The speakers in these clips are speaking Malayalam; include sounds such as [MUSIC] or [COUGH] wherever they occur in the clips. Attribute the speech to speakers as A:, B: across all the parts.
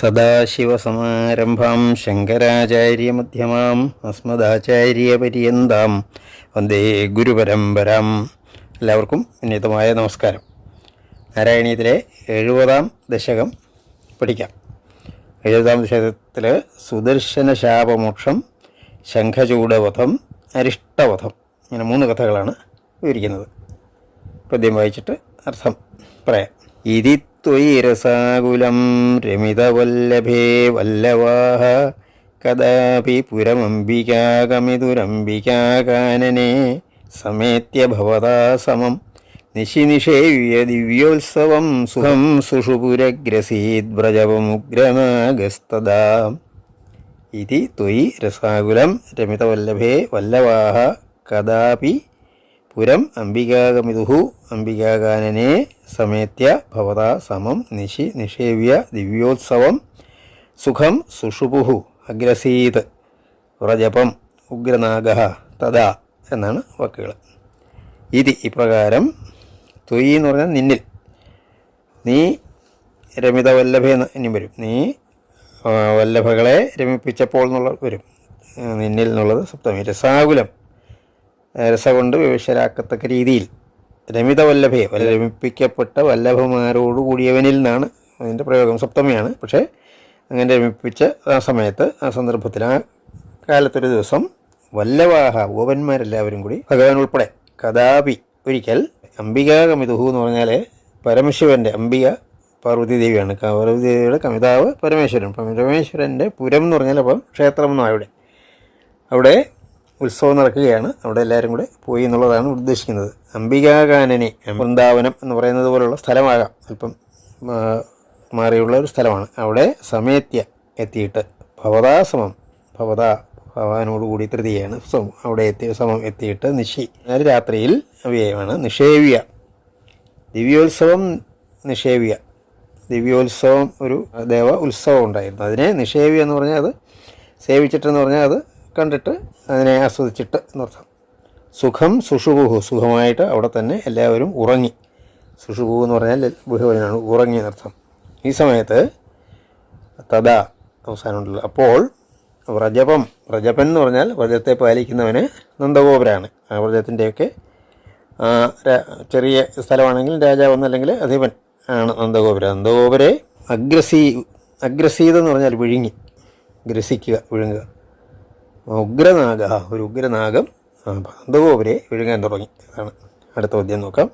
A: സദാശിവസമാരംഭാം. ശങ്കരാചാര്യമധ്യമാം അസ്മദാചാര്യപര്യന്താം. വന്ദേ ഗുരുപരമ്പരാം. എല്ലാവർക്കും ഉന്നതമായ നമസ്കാരം. നാരായണീയത്തിലെ എഴുപതാം ദശകം പഠിക്കാം. എഴുപതാം ദശകത്തിൽ സുദർശന ശാപമോക്ഷം ശംഖചൂടവധം അരിഷ്ടവധം ഇങ്ങനെ മൂന്ന് കഥകളാണ് വിവരിക്കുന്നത്. പദ്യം വായിച്ചിട്ട് അർത്ഥം പറയാം. ഇതി ത്വയിരസാകുലം രമിതവല്ലഭേ വല്ലവാഹ. കഥാപി പുരമംബികാകമിതുരംബികാകാനനെ സമേത്യ ഭവതാ സമം. നിശിനിഷേവ്യ ദിവ്യോത്സവം സുഖം സുഷുപുരഗ്രസീദ്വ്രജവമുഗ്രനാഗസ്തദാ ഇതി ത്വയി രസാകുലം രമിതവല്ലഭേ വല്ലവാഹ. കദാപി പുരം അംബികാഗമിതുഹു അംബികാഗാനനെ സമേത്യ ഭവത സമം നിശി നിഷേവ്യ ദിവ്യോത്സവം സുഖം സുഷുപുഹു അഗ്രസീത് വ്രജപം ഉഗ്രനാഗ തഥാ എന്നാണ് വാക്കുകൾ. ഇതി ഇപ്രകാരം തുയി എന്ന് പറഞ്ഞാൽ നിന്നിൽ. നീ രമിത വല്ലഭ എന്ന് വരും. നീ വല്ലഭകളെ രമിപ്പിച്ചപ്പോൾ എന്നുള്ള വരും. നിന്നിൽ എന്നുള്ളത് സപ്തമി. രസാകുലം. രസ കൊണ്ട് വിവശരാക്കത്തക്ക രീതിയിൽ. രമിത വല്ലഭയെ വല്ല രമിപ്പിക്കപ്പെട്ട വല്ലഭമാരോട് കൂടിയവനിൽ നിന്നാണ് അതിന്റെ പ്രയോഗം സപ്തമിയാണ്. പക്ഷേ അങ്ങനെ രമിപ്പിച്ച ആ സമയത്ത് ആ സന്ദർഭത്തിൽ ആ കാലത്തൊരു ദിവസം വല്ലവാഹ ഗോപന്മാരെല്ലാവരും കൂടി ഭഗവാൻ ഉൾപ്പെടെ കഥാപി ഒരിക്കൽ അംബികാകമിതുഹു എന്ന് പറഞ്ഞാൽ പരമശിവന്റെ അംബിക പാർവതി ദേവിയാണ്. പാർവതി ദേവിയുടെ കമിതാവ് പരമേശ്വരൻ. പരമേശ്വരന്റെ പുരം എന്ന് പറഞ്ഞാൽ അപ്പം ക്ഷേത്രം എന്നാണ് അവിടെ അവിടെ ഉത്സവം നടക്കുകയാണ്. അവിടെ എല്ലാവരും കൂടെ പോയി എന്നുള്ളതാണ് ഉദ്ദേശിക്കുന്നത്. അംബികാകാനനി വൃന്ദാവനം എന്ന് പറയുന്നത് പോലുള്ള സ്ഥലമാകാം. അല്പം മാറിയുള്ള ഒരു സ്ഥലമാണ്. അവിടെ സമയത്യ എത്തിയിട്ട് ഭവതാസമം ഭവത ഭവാനോടുകൂടി തൃതിയാണ് സമം അവിടെ എത്തിയ സമം എത്തിയിട്ട് നിശി എന്നാൽ രാത്രിയിൽ അവ്യയമാണ്. നിഷേവിയ ദിവ്യോത്സവം നിഷേവിയ ദിവ്യോത്സവം ഒരു ദേവ ഉത്സവം ഉണ്ടായിരുന്നു. അതിനെ നിഷേവ്യ എന്ന് പറഞ്ഞാൽ അത് സേവിച്ചിട്ടെന്ന് പറഞ്ഞാൽ അത് കണ്ടിട്ട് അതിനെ ആസ്വദിച്ചിട്ട് എന്നർത്ഥം സുഖം സുഷുഭു സുഖമായിട്ട് അവിടെ തന്നെ എല്ലാവരും ഉറങ്ങി. സുഷുഭു എന്ന് പറഞ്ഞാൽ ബഹുവനാണ് ഉറങ്ങി എന്നർത്ഥം ഈ സമയത്ത് തഥാ അവസാനമുണ്ടല്ലോ. അപ്പോൾ വ്രജപം. വ്രജപൻ എന്ന് പറഞ്ഞാൽ വ്രജത്തെ പാലിക്കുന്നവന് നന്ദഗോപുരാണ്. ആ വ്രജത്തിന്റെയൊക്കെ ചെറിയ സ്ഥലമാണെങ്കിൽ രാജാവ് എന്നല്ലെങ്കിൽ അധിപൻ ആണ് നന്ദഗോപുര നന്ദഗോപുരെ അഗ്രസീ അഗ്രസീത എന്ന് പറഞ്ഞാൽ വിഴുങ്ങി. ഗ്രസിക്കുക വിഴുങ്ങുക. ഉഗ്രനാഗ ഒരു ഉഗ്രനാഗം നന്ദഗോപുരെ വിഴുങ്ങാൻ തുടങ്ങി. അതാണ് അടുത്ത പദ്യം നോക്കാം.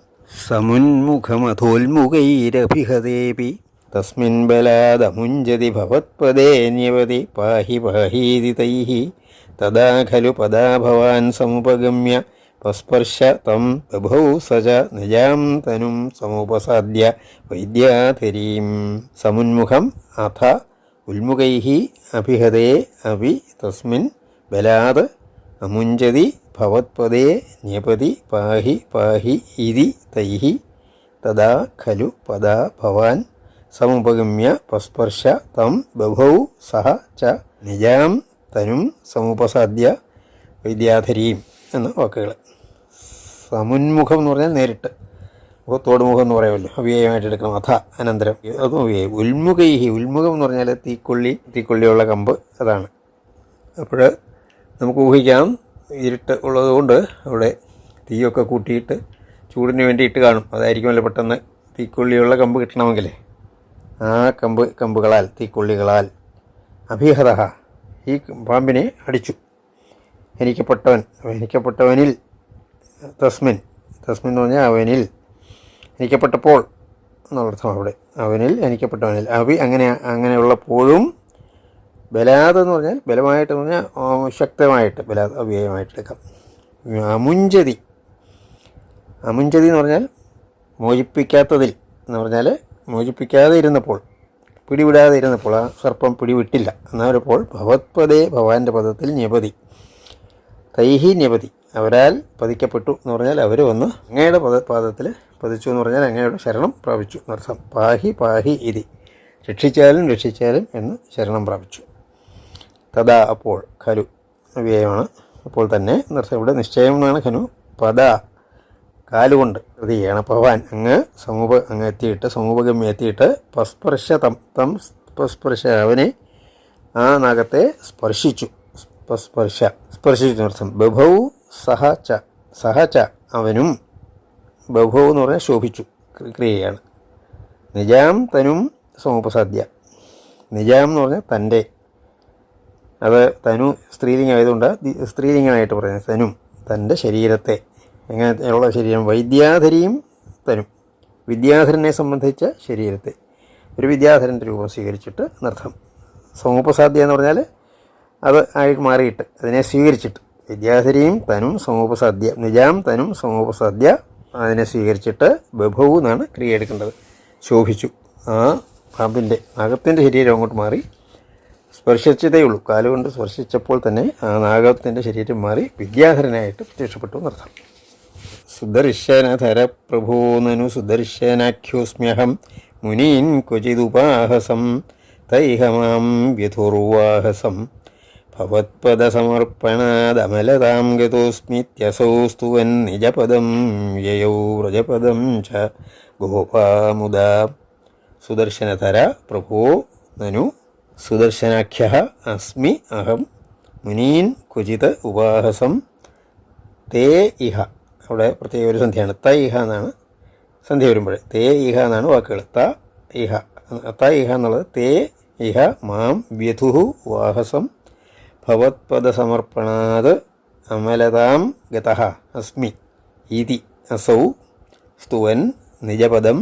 A: സമുന്മുഖമധോന്മുഖൈരഭിഹതേപി തസ്മിൻ ബലാദമുഞ്ചതി ഭവത്പദേ ന്യവതി പാഹി പാഹീതി തൈः തഥാ ഖലു പദാ ഭവാൻ സമുപഗമ്യ പസ്പർശ തം ബഭൗ സജ നിജാം തനും സമുപസാദ്യ വൈദ്യാധരീം. സമുന്മുഖം അഥ ഉൽമുഖൈ അഭിഹതേ അഭി തസ്മിൻ ബലാത് അമുഞ്ചതി ഭവത്പദേ ന്യപതി പാഹി പാഹി ഇതി തൈഹി തദാ ഖലു പദാ ഭവാൻ സമുപഗമ്യ പസ്പർശ തം ബഭൗ സഹ ച നിജാം തനും സമുപസാദ്യ വൈദ്യാധരീം എന്ന വാക്കുകൾ സമുന്മുഖം എന്ന് പറഞ്ഞാൽ നേരിട്ട്. മുഖത്തോട് മുഖം എന്ന് പറയുമല്ലോ. അവ്യയമായിട്ട് എടുക്കണം. അഥ അനന്തരം. അതും അവ്യയം. ഉൽമുഖൈഹി. ഉൽമുഖം എന്ന് പറഞ്ഞാൽ തീക്കൊള്ളി തീക്കൊള്ളിയുള്ള കമ്പ് അതാണ്. അപ്പോൾ നമുക്ക് ഊഹിക്കാം. ഇരുട്ട് ഉള്ളതുകൊണ്ട് അവിടെ തീയൊക്കെ കൂട്ടിയിട്ട് ചൂടിന് വേണ്ടിയിട്ട് കാണും. അതായിരിക്കുമല്ലോ പെട്ടെന്ന് തീക്കുള്ളിയുള്ള കമ്പ് കിട്ടണമെങ്കിൽ ആ കമ്പ് കമ്പുകളാൽ തീക്കുള്ളികളാൽ അഭിഹത ഈ പാമ്പിനെ അടിച്ചു. എനിക്കപ്പെട്ടവൻ എനിക്കപ്പെട്ടവനിൽ തസ്മിൻ. തസ്മിൻ എന്ന് പറഞ്ഞാൽ അവനിൽ എനിക്കപ്പെട്ടപ്പോൾ എന്നുള്ളർത്ഥം അവിടെ. അവനിൽ എനിക്കപ്പെട്ടവനിൽ. അവി അങ്ങനെ അങ്ങനെയുള്ളപ്പോഴും ബലാദ് എന്ന് പറഞ്ഞാൽ ബലമായിട്ട് പറഞ്ഞാൽ ശക്തമായിട്ട് ബലാത് അവ്യയമായിട്ട് എടുക്കാം അമുഞ്ചതി അമുഞ്ചതി എന്ന് പറഞ്ഞാൽ മോചിപ്പിക്കാത്തതിൽ എന്ന് പറഞ്ഞാൽ മോചിപ്പിക്കാതെ ഇരുന്നപ്പോൾ പിടിവിടാതെ ഇരുന്നപ്പോൾ ആ സർപ്പം പിടിവിട്ടില്ല. എന്നവരപ്പോൾ ഭവത്പദേ ഭവാന്റെ പദത്തിൽ ന്യപതി. തൈഹി ന്യപതി. അവരാൽ പതിക്കപ്പെട്ടു എന്ന് പറഞ്ഞാൽ അവർ വന്ന് അങ്ങയുടെ പദ പാദത്തിൽ പതിച്ചു എന്ന് പറഞ്ഞാൽ അങ്ങയുടെ ശരണം പ്രാപിച്ചു. എന്നർത്ഥം പാഹി പാഹി ഇതി. രക്ഷിച്ചാലും രക്ഷിച്ചാലും എന്ന് ശരണം പ്രാപിച്ചു. തഥാ അപ്പോൾ ഖലു വ്യയമാണ്. അപ്പോൾ തന്നെ ഇവിടെ നിശ്ചയം എന്നാണ് ഖനു പദ കാലുകൊണ്ട് കൃതിയാണ് ഭവാൻ അങ്ങ് സമൂപ അങ്ങ് എത്തിയിട്ട് സമൂപഗമ്യം എത്തിയിട്ട് പസ്പർശ തം തം പസ്പർശ അവനെ ആ നാഗത്തെ സ്പർശിച്ചു. സ്പർശ സ്പർശിച്ചു എന്നർത്ഥം ബഭൗ സഹ ച സഹ ച അവനും ബഭൗ എന്ന് പറഞ്ഞാൽ ശോഭിച്ചു ക്രിയയാണ്. നിജാം തനും സമുപസാദ്യ നിജാം എന്ന് പറഞ്ഞാൽ തന്റെ. അത് തനു സ്ത്രീലിംഗമായതുകൊണ്ട് സ്ത്രീലിംഗമായിട്ട് പറയുന്നത് തനും തന്റെ ശരീരത്തെ. എങ്ങനെയുള്ള ശരീരം? വൈദ്യാധരിയും തനും. വിദ്യാധരനെ സംബന്ധിച്ച ശരീരത്തെ. ഒരു വിദ്യാധരന്റെ രൂപം സ്വീകരിച്ചിട്ട് നൃത്തം സമൂപസാധ്യ എന്ന് പറഞ്ഞാൽ അത് ആയിട്ട് മാറിയിട്ട് അതിനെ സ്വീകരിച്ചിട്ട്. വിദ്യാധരിയും തനും സമൂപസാധ്യ നിജാം തനും സമൂപസാധ്യ അതിനെ സ്വീകരിച്ചിട്ട് ബഭു എന്നാണ് ക്രിയ എടുക്കേണ്ടത്. ശോഭിച്ചു. ആ പാമ്പിന്റെ അകത്തിന്റെ ശരീരം അങ്ങോട്ട് മാറി സ്പർശിച്ചതേ ഉള്ളൂ. കാലുകൊണ്ട് സ്പർശിച്ചപ്പോൾ തന്നെ ആ നാഗത്തിന്റെ ശരീരം മാറി വിദ്യാധരനായിട്ട് പ്രത്യക്ഷപ്പെട്ടു എന്നർത്ഥം സുദർശനധര പ്രഭൂനനു സുദർശനാഖ്യോസ്മ്യഹം മുനീൻ ക്വചിതുപാഹസം തൈഹമാം വ്യഥുർവാഹസം ഭവത്പദസമർപ്പണാദമലതാം ഗതോസ്മിത്യസൗ സ്തുവൻ നിജപദം യയൗ വ്രജപദം ച ഗോപാമുദ. സുദർശനധര പ്രഭോ നനു സുദർശനാഖ്യ അസ്മി അഹം മുനീൻ കുചിത് ഉപാഹസം തേ ഇഹ. അവിടെ പ്രത്യേക ഒരു സന്ധ്യയാണ്. ത ഇഹ എന്നാണ് സന്ധ്യ വരുമ്പോൾ തേ ഇഹ എന്നാണ് വാക്കുകൾ. ത ഇഹ. ത ഇഹ എന്നുള്ളത് തേ ഇഹ മാം വ്യഥു വാഹസം ഭവത്പദസമർപ്പണാത് അമലതാം ഗത അസ്മി ഇതി അസൗ സ്തുവൻ നിജപദം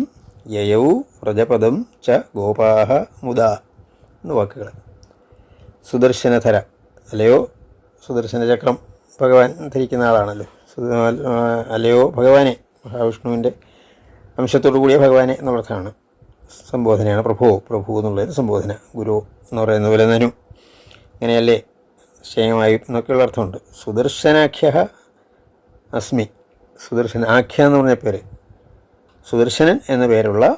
A: യയൗ വ്രജപദം ച ഗോപാഹ മുദ. എന്ന് വാക്കുകൾ സുദർശനധര അല്ലയോ? സുദർശന ചക്രം ഭഗവാൻ ധരിക്കുന്ന ആളാണല്ലോ. അല്ലയോ? ഭഗവാനെ മഹാവിഷ്ണുവിന്റെ അംശത്തോടു കൂടിയ ഭഗവാനെ എന്നുള്ളതാണ് സംബോധനയാണ്. പ്രഭു പ്രഭു എന്നുള്ളത് സംബോധന. ഗുരു എന്ന് പറയുന്ന പോലെ നനു. അങ്ങനെയല്ലേ ക്ഷേമമായി എന്നൊക്കെയുള്ള അർത്ഥമുണ്ട്. സുദർശനാഖ്യ അസ്മി. സുദർശന ആഖ്യ എന്ന് പറഞ്ഞ പേര്. സുദർശനൻ എന്ന പേരുള്ള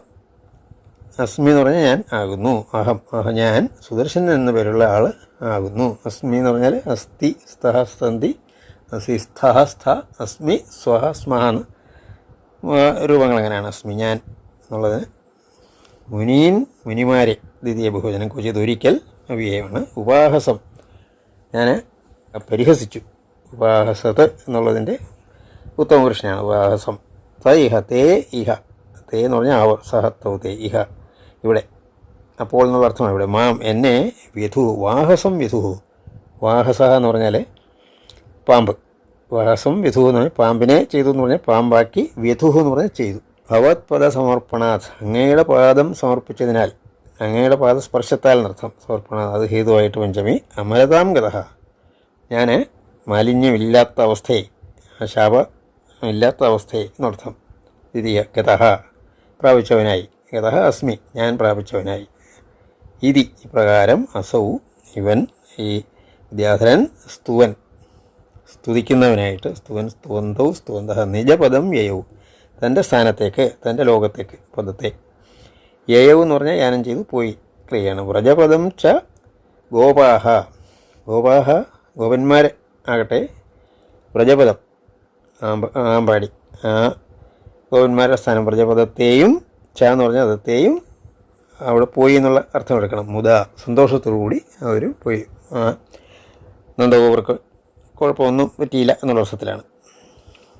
A: അസ്മി എന്ന് പറഞ്ഞാൽ ഞാൻ ആകുന്നു. അഹം. അഹ ഞാൻ. സുദർശൻ എന്ന പേരുള്ള ആൾ ആകുന്നു. അസ്മി എന്ന് പറഞ്ഞാൽ അസ്ഥി സ്തഹ സ്തന്തി അസി സ്ഥഹ സ്ഥ അസ്മി സ്വഹ സ്മഹ എന്ന് രൂപങ്ങൾ അങ്ങനെയാണ് അസ്മി ഞാൻ എന്നുള്ളതിന് മുനീൻ മുനിമാരെ ദ്വിതീയ ബഹുവചനം കുറിച്ചത് ഒരിക്കൽ അവ്യയമാണ് ഉപാഹസം. ഞാൻ പരിഹസിച്ചു. ഉപാഹസത് എന്നുള്ളതിന്റെ ഉത്തമ പുരുഷനാണ് ഉപാഹസം. ത ഇഹ തേ ഇഹ. തേ എന്ന് പറഞ്ഞാൽ അവർ സഹത്തോ തേ ഇഹ. ഇവിടെ. അപ്പോൾ എന്നുള്ള അർത്ഥമാണ് ഇവിടെ. മാം എന്നെ വിധു വാഹസം വ്യഥു. വാഹസ എന്ന് പറഞ്ഞാൽ പാമ്പ്. വാഹസം വിധു എന്ന് പറഞ്ഞാൽ പാമ്പിനെ ചെയ്തു എന്ന് പറഞ്ഞാൽ പാമ്പാക്കി വ്യഥു എന്ന് പറഞ്ഞാൽ ചെയ്തു. ഭവത് പദ സമർപ്പണാത്. അങ്ങയുടെ പാദം സമർപ്പിച്ചതിനാൽ. അങ്ങയുടെ പാദ സ്പർശത്താൽ നർത്ഥം സമർപ്പണാത്. അത് ഹേതുവായിട്ട് പഞ്ചമി. അമരതാം ഗതഃ ഞാൻ മാലിന്യമില്ലാത്ത അവസ്ഥയെ ശാപ ഇല്ലാത്ത അവസ്ഥയെ എന്നർത്ഥം. ദ്വിതീയ ഗതഹ. പ്രാപിച്ചവനായി. ഗതഃ അസ്മി ഞാൻ പ്രാപിച്ചവനായി. ഇതി ഇപ്രകാരം അസൗ ഇവൻ ഈ വിദ്യാധരൻ സ്തുവൻ. സ്തുതിക്കുന്നവനായിട്ട് സ്തുവൻ സ്തുവന്തൗ സ്തുവന്ത നിജപദം യയവും തന്റെ സ്ഥാനത്തേക്ക് തന്റെ ലോകത്തേക്ക് പദത്തെ. യയവ് എന്ന് പറഞ്ഞാൽ യാനം ചെയ്തു പോയി. ക്രിയയാണ് വ്രജപദം ച ഗോപാഹ. ഗോപാഹ ഗോപന്മാർ ആകട്ടെ വ്രജപദം. ആമ്പാടി. ആ ഗോപന്മാരുടെ സ്ഥാനം വ്രജപദത്തെയും ച എന്ന് പറഞ്ഞാൽ തേയും അവിടെ പോയി എന്നുള്ള അർത്ഥം എടുക്കണം. മുത സന്തോഷത്തോടു കൂടി അവർ പോയി. നന്ദഗോപർക്ക് കുഴപ്പമൊന്നും പറ്റിയില്ല എന്നുള്ള അർത്ഥത്തിലാണ്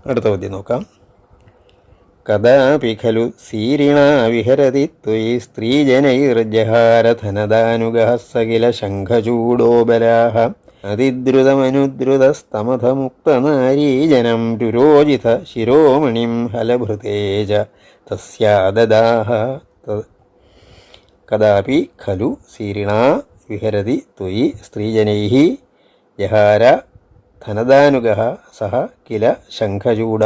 A: അടുത്ത പദ്യം നോക്കാം. കഥാപി ഖലു സീരിണ വിഹരതി ത്വയി സ്ത്രീജനൈർജഹാരധനദാനുഗഃ സകില ശംഖചൂഡോബലാഹ അതിദ്രുതമനുദ്രുതസ്തമഥമുക്തനാരീജനം രുരോജിത ശിരോമണിം ഹലഭൃതേജ തസ്യാദദാഹ കഥാപി ഖലു സീരിണ വിഹരതി ത്വയി സ്ത്രീജനൈ ജഹാര ധനദാനുഗ സഹ കില ശംഖചൂട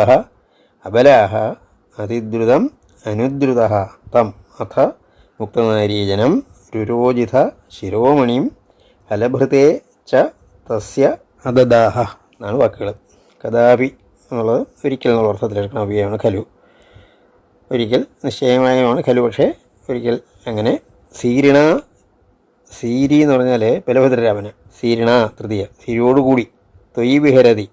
A: അബലാഹ അതിദ്രുതം അനുദ്രുത തം അഥ മുക്തനാരീജനം രുരോജിത ശിരോമണിം ഫലഭൃത്തെ ച തസ്യ അദദാഹ എന്നാണ് വാക്കുകൾ കഥാപി എന്നുള്ളത് ഒരിക്കൽ എന്നുള്ള അർത്ഥത്തിലെടുക്കണം. അവയാണ് ഖലു. ഒരിക്കൽ നിശ്ചയമായമാണ് ഖലു. പക്ഷേ ഒരിക്കൽ അങ്ങനെ സീരിണ സീരി എന്ന് പറഞ്ഞാൽ ബലഭദ്രരാമന. സീരിണ തൃതീയ. സീരിയോടുകൂടി. തൊയ് വിഹരതി.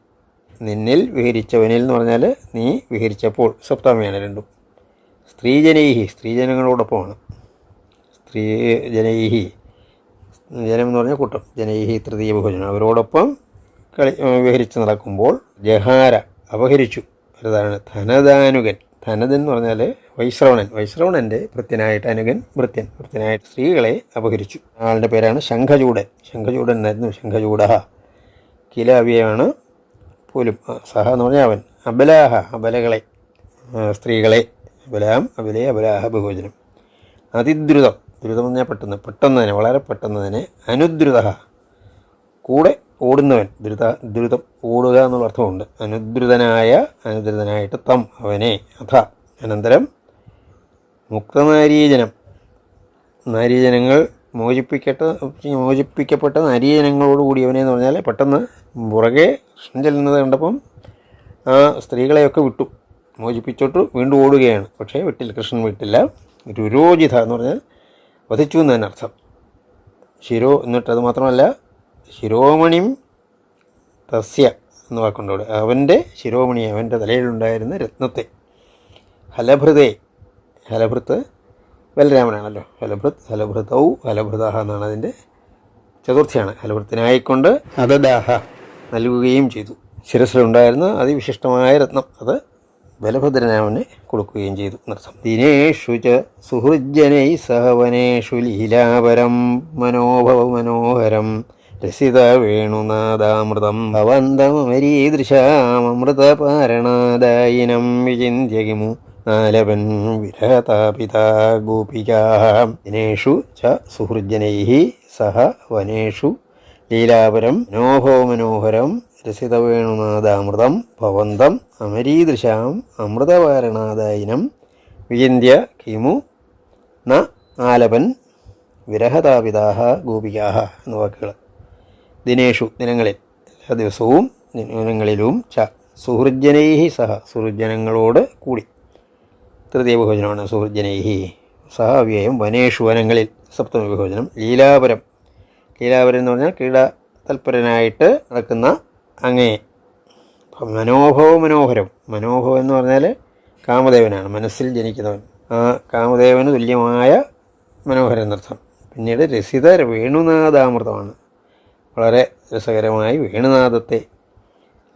A: നിന്നിൽ വിഹരിച്ചവനിൽ എന്ന് പറഞ്ഞാൽ നീ വിഹരിച്ചപ്പോൾ. സപ്തമിയാണ് രണ്ടും. സ്ത്രീജനൈഹി. സ്ത്രീജനങ്ങളോടൊപ്പമാണ്. സ്ത്രീ ജനൈഹി ജനം എന്ന് പറഞ്ഞാൽ കൂട്ടം. ജനൈഹി തൃതീയ ബഹുജനം. അവരോടൊപ്പം കളി വിഹരിച്ച് നടക്കുമ്പോൾ ജഹാര അപഹരിച്ചു. ഒരു ധനദാനുകൻ ധനദൻ എന്ന് പറഞ്ഞാൽ വൈശ്രവണൻ. വൈശ്രവണന്റെ ഭൃത്യനായിട്ട് അനുകൻ വൃത്യൻ ഭൃത്യനായിട്ട് സ്ത്രീകളെ അപഹരിച്ചു. ആളുടെ പേരാണ് ശംഖചൂടൻ. ശംഖചൂടൻ എന്നായിരുന്നു ശംഖചൂട. കിലാവിയാണ് പോലും സഹ എന്ന് പറഞ്ഞാൽ അവൻ. അബലാഹ അബലകളെ സ്ത്രീകളെ. അബലാം അബലേ അബലാഹ ബഹുവചനം അതിദ്രുതം. ദ്രുതം എന്ന് പറഞ്ഞാൽ പെട്ടെന്ന്. പെട്ടെന്ന് തന്നെ വളരെ പെട്ടെന്ന് തന്നെ അനുദ്രുത കൂടെ ഓടുന്നവൻ ദ്രുത ദ്രുതം ഓടുക എന്നുള്ള അർത്ഥമുണ്ട്. അനുദ്രുതനായ അനുദ്രുതനായിട്ട് തം അവനെ അഥ അനന്തരം മുക്തനാരീജനം. നാരീജനങ്ങൾ മോചിപ്പിക്കട്ട മോചിപ്പിക്കപ്പെട്ട നാരീജനങ്ങളോട് കൂടിയവനെ എന്ന് പറഞ്ഞാൽ പെട്ടെന്ന് പുറകെ കൃഷ്ണൻ ചെല്ലുന്നത് കണ്ടപ്പം ആ സ്ത്രീകളെയൊക്കെ വിട്ടു. മോചിപ്പിച്ചോട്ട് വീണ്ടും ഓടുകയാണ്. പക്ഷേ വിട്ടില്ല കൃഷ്ണൻ വിട്ടില്ല. രുരോജിത എന്ന് പറഞ്ഞാൽ വധിച്ചു എന്ന് തന്നെ അർത്ഥം. ശിരോ എന്നിട്ട് അത് മാത്രമല്ല ശിരോമണിയും തസ്യ എന്ന് വാക്കുണ്ട് അവിടെ. അവന്റെ ശിരോമണി അവന്റെ തലയിലുണ്ടായിരുന്ന രത്നത്തെ. ഹലഭൃതേ. ഹലഭൃത്ത് ബലരാമനാണല്ലോ. ഹലഭൃത് ഹലഭൃതൗ ഹലഭൃതാഹ എന്നാണ് അതിന്റെ ചതുർത്ഥിയാണ്. ഹലഭൃത്തിനായിക്കൊണ്ട് അതദാഹ നൽകുകയും ചെയ്തു. ശിരസിലുണ്ടായിരുന്ന അതിവിശിഷ്ടമായ രത്നം അത് ബലഭദ്രനാമന് കൊടുക്കുകയും ചെയ്തു. എന്നർത്ഥം ദിനേഷു ച സുഹൃജ്ജനൈ സഹവനേഷു ലീലാപരം മനോഭവ മനോഹരം രസിത വേണുനാദാമൃതം ഭവന്തമരീദൃശാമൃതപാരണാദായിനം വിചിന്യകിമു നാലവൻ വിരഹതാപിതാ ഗോപികാ. ദിനേഷു ച സുഹൃജനൈ സഹ വനേഷു ലീലാപരം മനോഹോ മനോഹരം രസിതവേണുനാഥാമൃതം ഭവന്തം അമരീദൃശാം അമൃതവാരണാദായിനം വിചിന്യ കിമു ന ആലപൻ വിരഹതാപിതാ ഗോപികാ എന്ന വാക്കുകൾ ദിനേഷു ദിനങ്ങളിൽ എല്ലാ ദിവസവും ദിനങ്ങളിലും ച സുഹൃജനൈഹി സഹ സുഹൃജനങ്ങളോട് കൂടി. തൃതീയ ബഹുവചനമാണ് സുഹൃജനൈഹി സഹ അവ്യയം വനേഷു വനങ്ങളിൽ സപ്തമ വിഭജനം ലീലാപരം. ലീലാപരം എന്ന് പറഞ്ഞാൽ ക്രീഡ തൽപരനായിട്ട് നടക്കുന്ന അങ്ങേ. മനോഭവ മനോഹരം. മനോഭവം എന്ന് പറഞ്ഞാൽ കാമദേവനാണ് മനസ്സിൽ ജനിക്കുന്നവൻ. ആ കാമദേവന് തുല്യമായ മനോഹരം എന്നർത്ഥം. പിന്നീട് രസിത വേണുനാഥാമൃതമാണ് വളരെ രസകരമായി വേണുനാഥത്തെ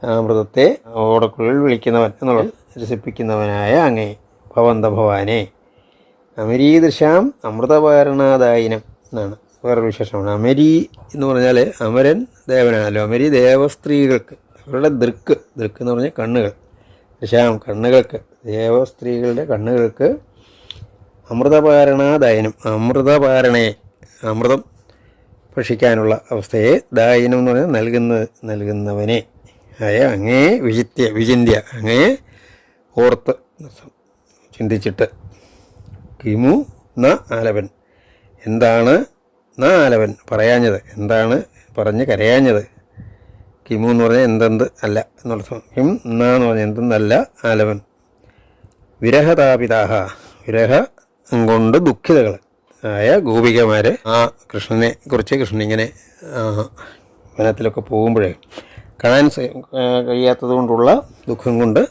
A: അമൃതത്തെ ഓടക്കുഴൽ വിളിക്കുന്നവൻ എന്നുള്ള രസിപ്പിക്കുന്നവനായ അങ്ങേ ഭവന്ത ഭവാനെ അമരീദൃശാം അമൃതപാരണാദായനം എന്നാണ് വേറൊരു വിശേഷമാണ്. അമരി എന്ന് പറഞ്ഞാൽ അമരൻ ദേവനാണല്ലോ അമരി ദേവസ്ത്രീകൾക്ക് അവരുടെ ദൃക്ക് ദൃക്ക് എന്ന് പറഞ്ഞാൽ കണ്ണുകൾ. ദൃശാം കണ്ണുകൾക്ക് ദേവസ്ത്രീകളുടെ കണ്ണുകൾക്ക് അമൃതപാരണാദായനം അമൃതപാരണയെ അമൃതം ഭക്ഷിക്കാനുള്ള അവസ്ഥയെ ദായനം എന്ന് പറഞ്ഞാൽ നൽകുന്ന നൽകുന്നവനെ. ആയ അങ്ങേ വിചിത്യ വിചിന്യ അങ്ങേ ഓർത്ത് ചിന്തിച്ചിട്ട്. കിമു ന ആലവൻ. എന്താണ് ന ആലവൻ പറയാഞ്ഞത്? എന്താണ് പറഞ്ഞ് കരയാഞ്ഞത്? കിമു എന്ന് പറഞ്ഞാൽ എന്തെന്ത് അല്ല എന്നുള്ള കിം ന പറഞ്ഞാൽ എന്തെന്നല്ല ആലവൻ. വിരഹതാപിതാഹ. വിരഹം കൊണ്ട് ദുഃഖിതകൾ ആയ ഗോപികമാർ ആ കൃഷ്ണനെ കുറിച്ച് കൃഷ്ണൻ ഇങ്ങനെ വനത്തിലൊക്കെ പോകുമ്പോഴേ കാണാൻ കഴിയാത്തത് കൊണ്ടുള്ള ദുഃഖം കൊണ്ട്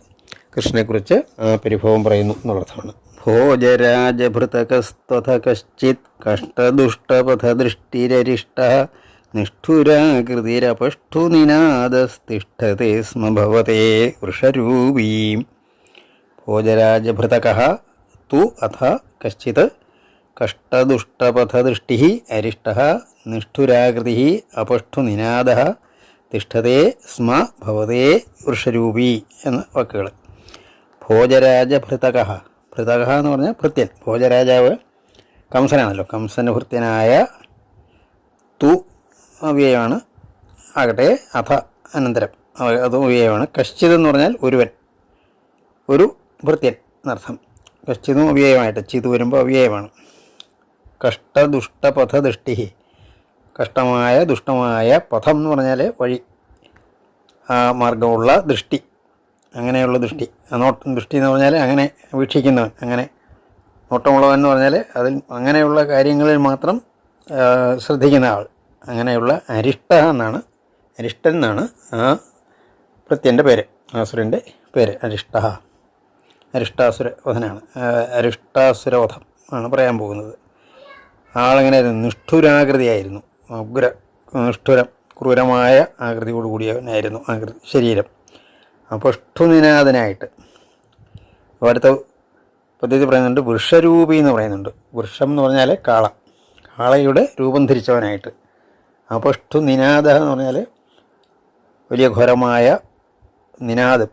A: കൃഷ്ണനെക്കുറിച്ച് പരിഭവം പറയുന്നു എന്നുള്ളതാണ്. ഭോജരാജഭൃതകസ്ത്വഥ കശ്ചിത് കഷ്ടദുഷ്ടപഥദൃഷ്ടിരരിഷ്ട നിഷ്ഠുരാകൃതിരപഷ്ഠുനിനാദസ്തിഷ്ഠത്തെ സ്മ ഭവത്തെ വൃഷരൂപീം. ഭോജരാജഭൃതക തു അഥ കശ്ചിത് കഷ്ടദുഷ്ടപഥദൃഷ്ടി അരിഷ്ട നിഷ്ഠുരാകൃതി അപഷ്ഠുനിനാദ തിഷ്ഠതേ സ്മ ഭവതേ വൃഷരൂപി എന്ന വാക്കുകൾ. ഭോജരാജഭൃതക. ഭൃതക എന്ന് പറഞ്ഞാൽ ഭൃത്യൻ. ഭോജരാജാവ് കംസനാണല്ലോ. കംസന് ഭൃത്യനായ തു അവ്യയമാണ്. ആകട്ടെ അഥ അനന്തരം. അത് അവ്യയമാണ്. കശ്ചിത് എന്ന് പറഞ്ഞാൽ ഒരുവൻ. ഒരു ഭൃത്യൻ എന്നർത്ഥം. കശ്ചിതും അവ്യയമായിട്ട്. ചിത് വരുമ്പോൾ അവ്യയമാണ്. കഷ്ടദുഷ്ടപഥദൃഷ്ടി. കഷ്ടമായ ദുഷ്ടമായ പഥം എന്ന് പറഞ്ഞാൽ വഴി. ആ മാർഗമുള്ള ദൃഷ്ടി. അങ്ങനെയുള്ള ദൃഷ്ടി. നോട്ടം ദൃഷ്ടി എന്ന് പറഞ്ഞാൽ അങ്ങനെ വീക്ഷിക്കുന്നവൻ അങ്ങനെ. നോട്ടമുള്ളവൻ എന്ന് പറഞ്ഞാൽ അതിൽ അങ്ങനെയുള്ള കാര്യങ്ങളിൽ മാത്രം ശ്രദ്ധിക്കുന്ന ആൾ. അങ്ങനെയുള്ള അരിഷ്ട എന്നാണ് അരിഷ്ടൻ എന്നാണ് ആ പ്രത്യന്റെ പേര് ആസുരന്റെ പേര് അരിഷ്ട. അരിഷ്ടാസുര വധനാണ്. ആ, അരിഷ്ടാസുരവധം ആണ് പറയാൻ പോകുന്നത്. ആളിങ്ങനെ നിഷ്ഠുരാകൃതിയായിരുന്നു. ഉഗ്ര നിഷ്ഠുരം ക്രൂരമായ ആകൃതിയോടുകൂടിയവനായിരുന്നു ആകൃതി ശരീരം. അപ്പോൾ അടുത്ത പദ്ധതി പറയുന്നുണ്ട് വൃഷരൂപി എന്ന് പറയുന്നുണ്ട്. വൃക്ഷം എന്ന് പറഞ്ഞാൽ കാള. കാളയുടെ രൂപം ധരിച്ചവനായിട്ട്. അപ്പോൾ നിനാദ എന്ന് പറഞ്ഞാൽ വലിയ ഘോരമായ നിനാദം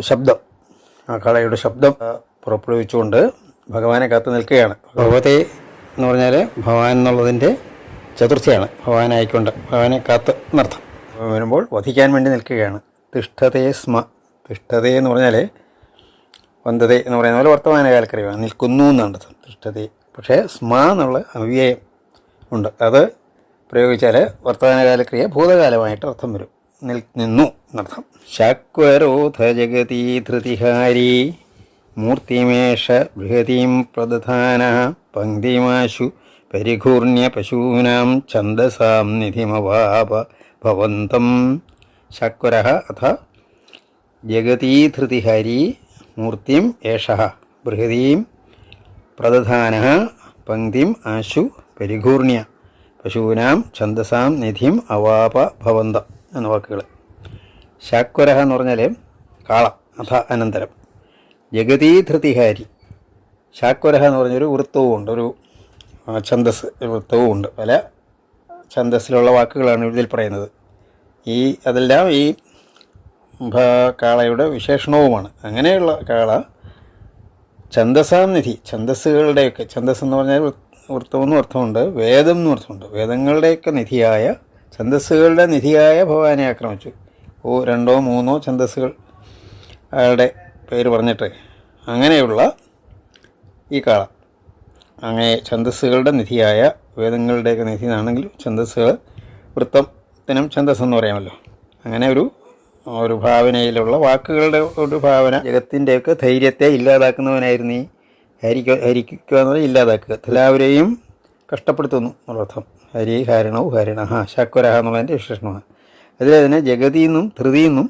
A: ശബ്ദം. ആ കാളയുടെ ശബ്ദം പുറപ്പെടുവിച്ചുകൊണ്ട് ഭഗവാനെ കാത്തു നിൽക്കുകയാണ്. ഭഗവതി എന്ന് പറഞ്ഞാൽ ഭഗവാൻ എന്നുള്ളതിന്റെ ചതുർത്ഥിയാണ്. ഭഗവാനായിക്കൊണ്ട് ഭഗവാനെ കാത്ത് എന്നർത്ഥം വരുമ്പോൾ വധിക്കാൻ വേണ്ടി നിൽക്കുകയാണ്. തിഷ്ഠതേ സ്മ. തിഷ്ഠതേ എന്ന് പറഞ്ഞാൽ വന്ധതേ എന്ന് പറയുന്ന പോലെ വർത്തമാനകാലക്കറിവാണ് നിൽക്കുന്നു എന്നാണ് അർത്ഥം. തിഷ്ഠതേ. പക്ഷേ സ്മ എന്നുള്ള അവ്യയം ഉണ്ട്. അത് പ്രയോഗിച്ചാൽ വർത്തമാനകാലക്രിയ ഭൂതകാലമായിട്ട് അർത്ഥം വരും. നിൽ നിന്നു എന്നർത്ഥം. ശാക്വരോധ ജഗതി ധൃതിഹാരി. മൂർത്തിമേഷ ബൃഹതീം പ്രദധാന പങ്ക്തിമാശു പരിഘൂർണ്യ പശൂനാം ഛന്ദസാം നിധിമവാപ ഭവന്തം ശക്വര അഥ ജഗതീധൃതിഹരി മൂർത്തിം ഏഷ ബൃഹതീം പ്രദധാന പങ്ക്തിം ആശു പരിഘൂർണ്യ പശൂനാം ഛന്ദസാം നിധിം അവാപ ഭവന്തം എന്ന വാക്കുകൾ ശാക്വര എന്ന് പറഞ്ഞാൽ കാള അഥ അനന്തരം. ജഗതീധൃതിഹാരി. ശാക്വരഹ എന്ന് പറഞ്ഞൊരു വൃത്തവും ഉണ്ട് ഒരു ഛന്തസ് വൃത്തവും ഉണ്ട്. പല ഛന്ദസ്സിലുള്ള വാക്കുകളാണ് ഇതിൽ പറയുന്നത്. ഈ അതെല്ലാം ഈ കാളയുടെ വിശേഷണവുമാണ്. അങ്ങനെയുള്ള കാള ഛന്തസാം നിധി ഛന്ദസ്സുകളുടെയൊക്കെ ഛന്ദസ് എന്ന് പറഞ്ഞാൽ വൃത്തമെന്നും അർത്ഥമുണ്ട് വേദം എന്നും അർത്ഥമുണ്ട്. വേദങ്ങളുടെയൊക്കെ നിധിയായ ഛന്ദസ്സുകളുടെ നിധിയായ ഭവാനെ ആക്രമിച്ചു. ഓ രണ്ടോ മൂന്നോ ഛന്ദസ്സുകൾ അയാളുടെ പേര് പറഞ്ഞിട്ട്. അങ്ങനെയുള്ള ഈ കാള. അങ്ങനെ ഛന്ദസ്സുകളുടെ നിധിയായ വേദങ്ങളുടെയൊക്കെ നിധി എന്നാണെങ്കിലും ഛന്ദസ്സുകൾ വൃത്തത്തിനും ഛന്ദസ് എന്ന് പറയാമല്ലോ. അങ്ങനെ ഒരു ഒരു ഭാവനയിലുള്ള വാക്കുകളുടെ ഒരു ഭാവന. ജഗത്തിന്റെയൊക്കെ ധൈര്യത്തെ ഇല്ലാതാക്കുന്നവനായിരുന്നു ഈ ഹരിക്കോ ഹരിക്കുക എന്ന് ഇല്ലാതാക്കുക. എല്ലാവരെയും കഷ്ടപ്പെടുത്തുന്നു എന്നുള്ളർത്ഥം. ഹരി ഹാരണവും ഹരിണ ഹാ ശാക്വരഹ എന്നുള്ളതിന്റെ വിശേഷണമാണ് അതിൽ തന്നെ ജഗതിയിൽ നിന്നും ധൃതിയിൽ ഛന്ദസ്സുകളുണ്ട്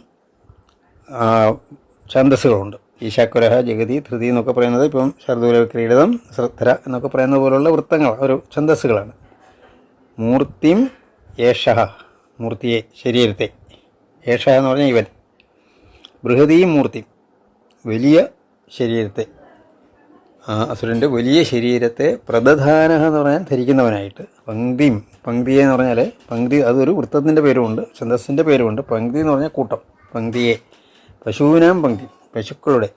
A: ഈ ഈശാക്കുരഹ ജഗതി ധൃതി എന്നൊക്കെ പറയുന്നത് ഇപ്പം ശർദൂല ക്രീഡിതം ശ്രദ്ധര എന്നൊക്കെ പറയുന്നത് പോലുള്ള വൃത്തങ്ങൾ ഒരു ഛന്ദസ്സുകളാണ്. മൂർത്തിം ഏഷ മൂർത്തിയെ ശരീരത്തെ. ഏഷ എന്ന് പറഞ്ഞാൽ ഇവൻ. ബൃഹതിയും മൂർത്തി വലിയ ശരീരത്തെ. ആ അസുരന്റെ വലിയ ശരീരത്തെ പ്രദധാന എന്ന് പറഞ്ഞാൽ ധരിക്കുന്നവനായിട്ട്. പങ്ക്തിയും പങ്ക്തിയെ എന്ന് പറഞ്ഞാൽ പങ്ക്തി അതൊരു വൃത്തത്തിന്റെ പേരുമുണ്ട് ഛന്ദസ്സിന്റെ പേരുമുണ്ട്. പങ്ക്തി എന്ന് പറഞ്ഞാൽ കൂട്ടം പങ്ക്തിയെ. പശുവിനാം പങ്കി പശുക്കളുടെ.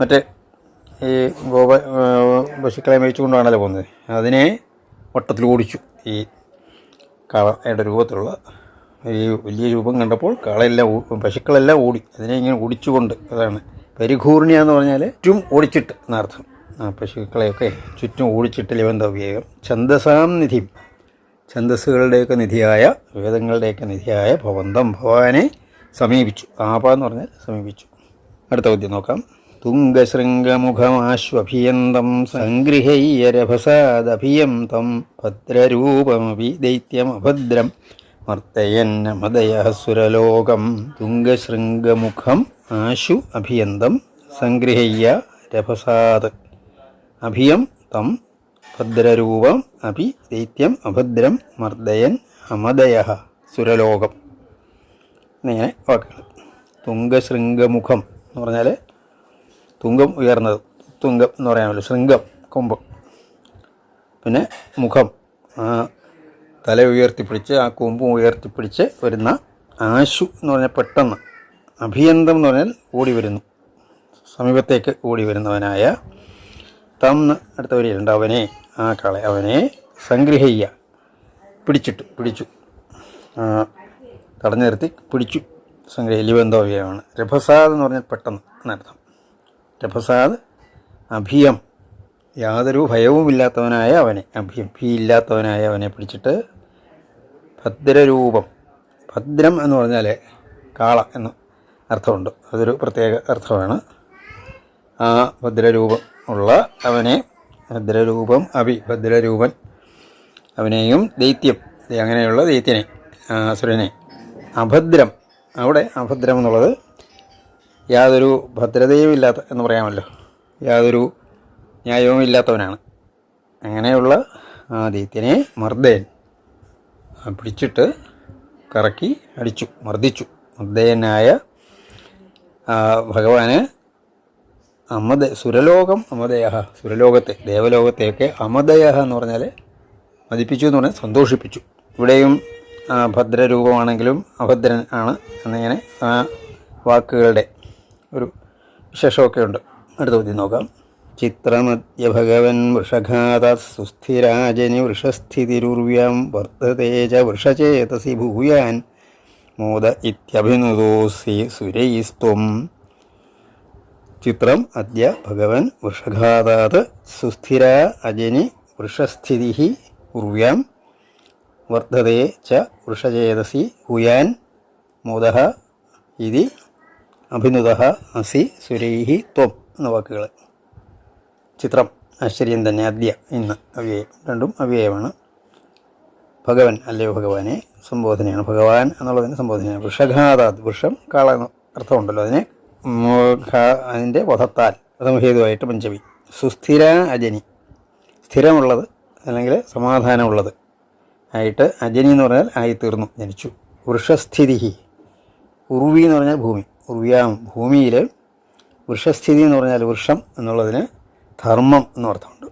A: മറ്റേ ഈ ഗോപ പശുക്കളെ മേയിച്ചുകൊണ്ടാണല്ലോ പോകുന്നത്. അതിനെ വട്ടത്തിൽ ഓടിച്ചു. ഈ കാളയുടെ രൂപത്തിലുള്ള ഈ വലിയ രൂപം കണ്ടപ്പോൾ കാളയെല്ലാം പശുക്കളെല്ലാം ഓടി. അതിനെ ഇങ്ങനെ ഓടിച്ചുകൊണ്ട് അതാണ് പരിഘൂർണിയ എന്ന് പറഞ്ഞാൽ ചുറ്റും ഓടിച്ചിട്ട് എന്നർത്ഥം. ആ പശുക്കളെയൊക്കെ ചുറ്റും ഓടിച്ചിട്ട് ലിവന്തവ്യേകം ഛന്ദസാം നിധി. ഛന്ദസ്സുകളുടെയൊക്കെ നിധിയായ വേദങ്ങളുടെയൊക്കെ നിധിയായ ഭവന്തം ഭവാനെ സമീപിച്ചു. ആപ എന്ന് പറഞ്ഞാൽ സമീപിച്ചു. അടുത്ത പദ്യം നോക്കാം. തുംഗശൃംഗമുഖമാശ്വഭിയന്തം സംഗൃഹയ്യ രഭസാദഭിയന്തം ഭദ്രരൂപമപി ദൈത്യമഭദ്രം മർത്തയന്നമദയ സുരലോകം തുംഗശൃംഗമുഖം ആശു അഭിയന്തം സംഗൃഹയ്യ രഭസാദ് അഭിയം തം ഭദ്രരൂപം അപി ദൈത്യം അഭദ്രം മർദ്ദയൻ അമദയ സുരലോകം എന്നിങ്ങനെ വാക്കുകൾ. തുംഗശൃംഗമുഖം എന്ന് പറഞ്ഞാൽ തുങ്കം ഉയർന്നത്. തുങ്കം എന്ന് പറയാമല്ലോ. ശൃംഗം കൊമ്പ്. പിന്നെ മുഖം. തല ഉയർത്തിപ്പിടിച്ച് ആ കൊമ്പും ഉയർത്തിപ്പിടിച്ച് വരുന്ന ആശു എന്ന് പറഞ്ഞാൽ പെട്ടെന്ന്. അഭിയന്തം എന്ന് പറഞ്ഞാൽ ഓടി വരുന്നു സമീപത്തേക്ക് ഓടി വരുന്നവനായ തം അടുത്ത വരിയിലുണ്ട് അവനെ ആ കളെ അവനെ സംഗ്രഹിക്കുക പിടിച്ചിട്ട് പിടിച്ചു. തടഞ്ഞു നിർത്തി പിടിച്ചു. സംഗ്രഹ ലിബന്ധവ്യമാണ് രഭസാദ് എന്ന് പറഞ്ഞാൽ പെട്ടെന്ന് എന്നർത്ഥം. രഭസാദ് അഭിയം. യാതൊരു ഭയവുമില്ലാത്തവനായ അവനെ അഭിയം. ഭീയില്ലാത്തവനായ അവനെ പിടിച്ചിട്ട് ഭദ്രരൂപം. ഭദ്രം എന്ന് പറഞ്ഞാൽ കാള എന്ന് അർത്ഥമുണ്ട്. അതൊരു പ്രത്യേക അർത്ഥമാണ്. ആ ഭദ്രരൂപം ഉള്ള അവനെ ഭദ്രരൂപം അഭി ഭദ്രരൂപൻ അവനെയും ദൈത്യം. അങ്ങനെയുള്ള ദൈത്യനെ അസുരനെ. അഭദ്രം. അവിടെ അഭദ്രം എന്നുള്ളത് യാതൊരു ഭദ്രതയും ഇല്ലാത്ത എന്ന് പറയാമല്ലോ. യാതൊരു ന്യായവും ഇല്ലാത്തവനാണ് അങ്ങനെയുള്ള ആദിത്യനെ ദൈത്യനെ മർദ്ദയൻ പിടിച്ചിട്ട് കറക്കി അടിച്ചു മർദ്ദിച്ചു. മർദ്ദയനായ ഭഗവാന് അമദ സുരലോകം അമദയ സുരലോകത്തെ ദേവലോകത്തെയൊക്കെ അമദയ എന്ന് പറഞ്ഞാൽ മതിപ്പിച്ചു എന്ന് പറഞ്ഞാൽ സന്തോഷിപ്പിച്ചു. ഇവിടെയും ഭദ്രരൂപമാണെങ്കിലും അഭദ്രൻ ആണ് എന്നിങ്ങനെ ആ വാക്കുകളുടെ ഒരു വിശേഷമൊക്കെ ഉണ്ട് അടുത്ത ചോദ്യം നോക്കാം. ചിത്രമദ്യ ഭഗവൻ വൃഷഘാത സുസ്ഥിരാജനി വൃഷസ്ഥിതിരുർവ്യം വർദ്ധതേജ വൃഷചേതസി ഭൂയാൻ മോദ ഇത്യഭിനുദോസി സുരൈസ്ത്വം. ചിത്രം അദ്യ ഭഗവൻ വൃഷഘാതാത് സുസ്ഥിര അജനി വൃഷസ്ഥിതി ഉർവ്യാം വർദ്ധതേ ച വൃഷചേതസി ഹുയാൻ മോദ ഇതി അഭിനുത അസി സുരൈഹി ത്വം എന്ന വാക്കുകൾ ചിത്രം ആശ്ചര്യം തന്നെ അദ്യ ഇന്ന് അവ്യയം രണ്ടും അവ്യയമാണ്. ഭഗവൻ അല്ലയോ ഭഗവാനെ? സംബോധനയാണ് ഭഗവാൻ എന്നുള്ളതിന് സംബോധനയാണ്. വൃഷഘാതാത് വൃഷം കാള എന്ന അർത്ഥമുണ്ടല്ലോ അതിനെ. അതിന്റെ വധത്താൽ അതമഹേതുവായിട്ട് പഞ്ചമി. സുസ്ഥിര അജനി. സ്ഥിരമുള്ളത് അല്ലെങ്കിൽ സമാധാനമുള്ളത്. ആയിട്ട് അജനി എന്ന് പറഞ്ഞാൽ ആയി തീർന്നു ജനിച്ചു. വൃഷസ്ഥിതി ഉർവി എന്ന് പറഞ്ഞാൽ ഭൂമി. ഉർവ്യാം ഭൂമിയിൽ വൃഷസ്ഥിതി എന്ന് പറഞ്ഞാൽ വൃക്ഷം എന്നുള്ളതിന് ധർമ്മം എന്നർത്ഥമുണ്ട്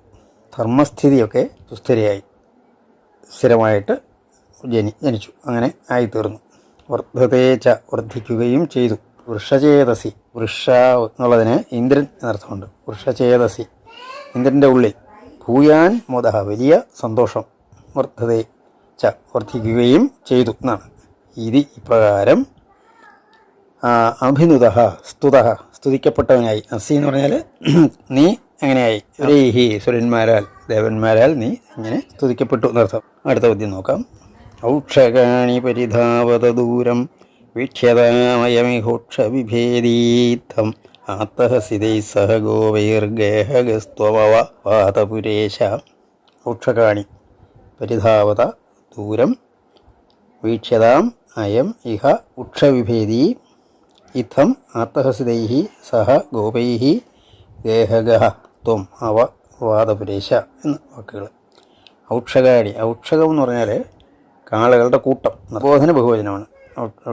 A: ധർമ്മസ്ഥിതിയൊക്കെ സുസ്ഥിരയായി സ്ഥിരമായിട്ട് ജനി ജനിച്ചു അങ്ങനെ ആയിത്തീർന്നു. വർദ്ധതേച്ച വർദ്ധിക്കുകയും ചെയ്തു. വൃഷചേതസി വൃഷ എന്നുള്ളതിന് ഇന്ദ്രൻ എന്നർത്ഥമുണ്ട് വൃഷചേതസി ഇന്ദ്രന്റെ ഉള്ളിൽ. ഭൂയാൻ മോദ വലിയ സന്തോഷം. വർദ്ധതേ. ച വർദ്ധിക്കുകയും ചെയ്തു എന്നാണ്. ഇത് ഇപ്രകാരം അഭിനുത സ്തുത സ്തുതിക്കപ്പെട്ടവനായി. അസി എന്ന് പറഞ്ഞാൽ [CLEARS THROAT] നീ എങ്ങനെയായി? ഹി സുരന്മാരാൽ ദേവന്മാരാൽ നീ ഇങ്ങനെ സ്തുതിക്കപ്പെട്ടു എന്നർത്ഥം. അടുത്ത പദ്യം നോക്കാം. ഔക്ഷകാണി പരിധാവത ദൂരം വീക്ഷ്യതാമയമിഹോക്ഷ വിഭേദീത്തം ആത്തഹസിതൈ സഹ ഗോവൈർഗേഹഗസ്ത്വവ പാതപുരേശ ഔക്ഷകാണി പരിധാവത ദൂരം വീക്ഷ്യതാം അയം ഇഹ ഉക്ഷവിഭേദി ഇത്തം ആത്തഹസിതൈ സഹ ഗോപൈ ഗേഹഗ ത്വം അവ വാദപുരേശ എന്ന വാക്കുകൾ ഔക്ഷകാടി ഔക്ഷകം എന്ന് പറഞ്ഞാൽ കാളകളുടെ കൂട്ടം പ്രബോധന ബഹുവചനമാണ്.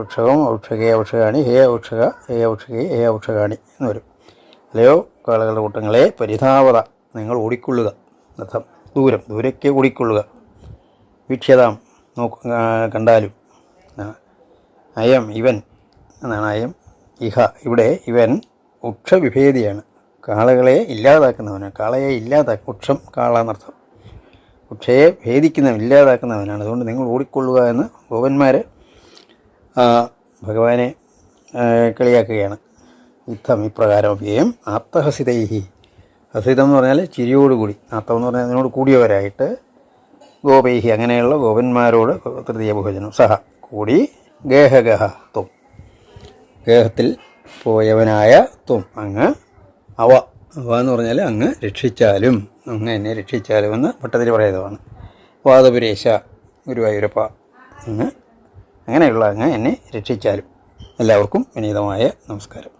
A: ഔക്ഷകം ഔക്ഷകേ ഔക്ഷകാണി ഹേ ഔക്ഷക ഹേ ഔക്ഷകേ ഹേ ഔക്ഷകാണി എന്ന് വരും. അല്ലയോ കാളകളുടെ കൂട്ടങ്ങളെ പരിധാവത നിങ്ങൾ ഓടിക്കൊള്ളുക അർത്ഥം ദൂരം ദൂരയ്ക്ക് ഓടിക്കൊള്ളുക. വീക്ഷ്യതാം നോക്ക കണ്ടാലും. അയം ഇവൻ എന്നാണ്. അയം ഇഹ. ഇവിടെ ഇവൻ ഉക്ഷവിഭേദിയാണ്. കാളകളെ ഇല്ലാതാക്കുന്നവനാണ്. കാളയെ ഇല്ലാതാക്കും ഉക്ഷം കാള എന്നർത്ഥം. ഉക്ഷയെ ഭേദിക്കുന്നവൻ ഇല്ലാതാക്കുന്നവനാണ്. അതുകൊണ്ട് നിങ്ങൾ ഓടിക്കൊള്ളുക എന്ന് ഗോപന്മാർ ഭഗവാനെ കളിയാക്കുകയാണ്. യുദ്ധം ഇപ്രകാരം അഭ്യയം. ആത്തഹസിതൈഹി ഹസിതം എന്ന് പറഞ്ഞാൽ ചിരിയോടുകൂടി. ആത്തം എന്ന് പറഞ്ഞാൽ അതിനോട് കൂടിയവരായിട്ട് ഗോപൈഹി. അങ്ങനെയുള്ള ഗോപന്മാരോട് തൃതീയ ബഹുജനം സഹ കൂടി ഗേഹഗഹ ത്വം ഗേഹത്തിൽ പോയവനായ ത്വം അങ്ങ് അവ. അവ എന്ന് പറഞ്ഞാൽ അങ്ങ് രക്ഷിച്ചാലും അങ്ങ് എന്നെ രക്ഷിച്ചാലും എന്ന് പട്ടത്തിൽ പറയുന്നതാണ്. വാദപുരേശ ഗുരുവായൂരപ്പ. അങ്ങ് അങ്ങനെയുള്ള അങ്ങ് എന്നെ രക്ഷിച്ചാലും. എല്ലാവർക്കും വിനീതമായ നമസ്കാരം.